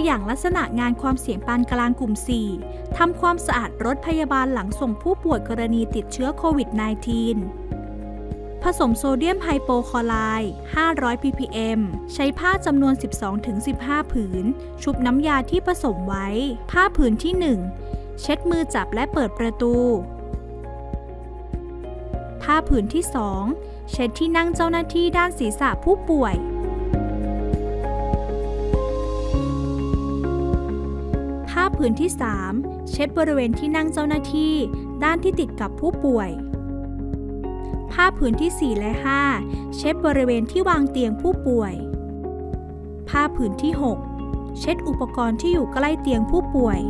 ตัวอย่างลักษณะงานความเสี่ยงปานกลางกลุ่ม 4 ทำความสะอาดรถพยาบาลหลังส่งผู้ป่วยกรณีติดเชื้อโควิด -19 ผสมโซเดียมไฮโปคลอไรด์500 ppm ใช้ผ้าจำนวน 12-15 ผืน ชุบน้ำยาที่ผสมไว้ ผ้าผืนที่ 1 เช็ดมือจับและเปิดประตู ผ้าผืนที่ 2 เช็ดที่นั่งเจ้าหน้าที่ด้านศีรษะผู้ป่วย ผ้าผืนที่ 3 เช็ดบริเวณที่นั่งเจ้าหน้าที่ ด้านที่ติดกับผู้ป่วยผ้าผืนที่ 4 และ 5 เช็ดบริเวณที่วางเตียงผู้ป่วยผ้าผืนที่ 6 เช็ดอุปกรณ์ที่อยู่ใกล้เตียงผู้ป่วย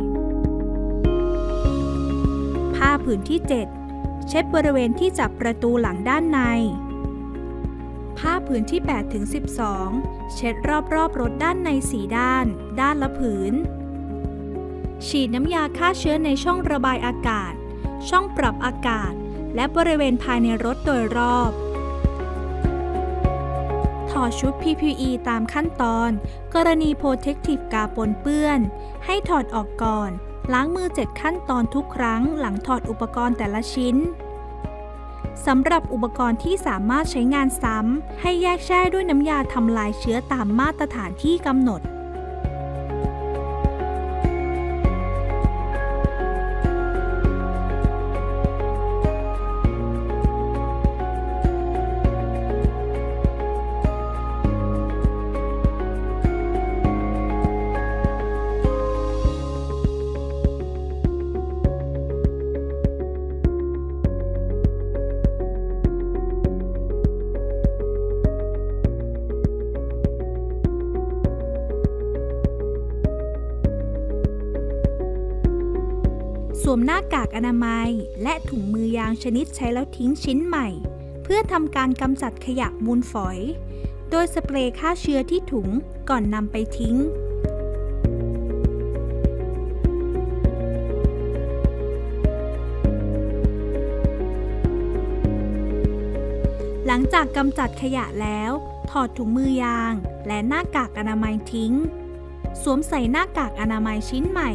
ผ้าผืนที่ 7 เช็ดบริเวณที่จับประตูหลังด้านในผ้าผืนที่8ถึง12 เช็ดรอบๆรถด้านในสีด้าน ด้านละผืน ฉีดน้ำยาฆ่าเชื้อในช่องระบายอากาศ ช่องปรับอากาศ และบริเวณภายในรถโดยรอบ ถอดชุด PPE ตามขั้นตอน กรณี Protective กาปนเปื้อน ให้ถอดออกก่อน ล้างมือ 7 ขั้นตอนทุกครั้งหลังถอดอุปกรณ์แต่ละชิ้นสำหรับอุปกรณ์ที่สามารถใช้งานซ้ำ ให้แยกแช่ด้วยน้ำยาทำลายเชื้อตามมาตรฐานที่กำหนด สวมหน้ากากอนามัย และถุงมือยางชนิดใช้แล้วทิ้งชิ้นใหม่ เพื่อทำการกำจัดขยะมูลฝอย โดยสเปรย์ฆ่าเชื้อที่ถุงก่อนนำไปทิ้งหลังจากกำจัดขยะแล้ว ถอดถุงมือยาง และหน้ากากอนามัยทิ้ง สวมใส่หน้ากากอนามัยชิ้นใหม่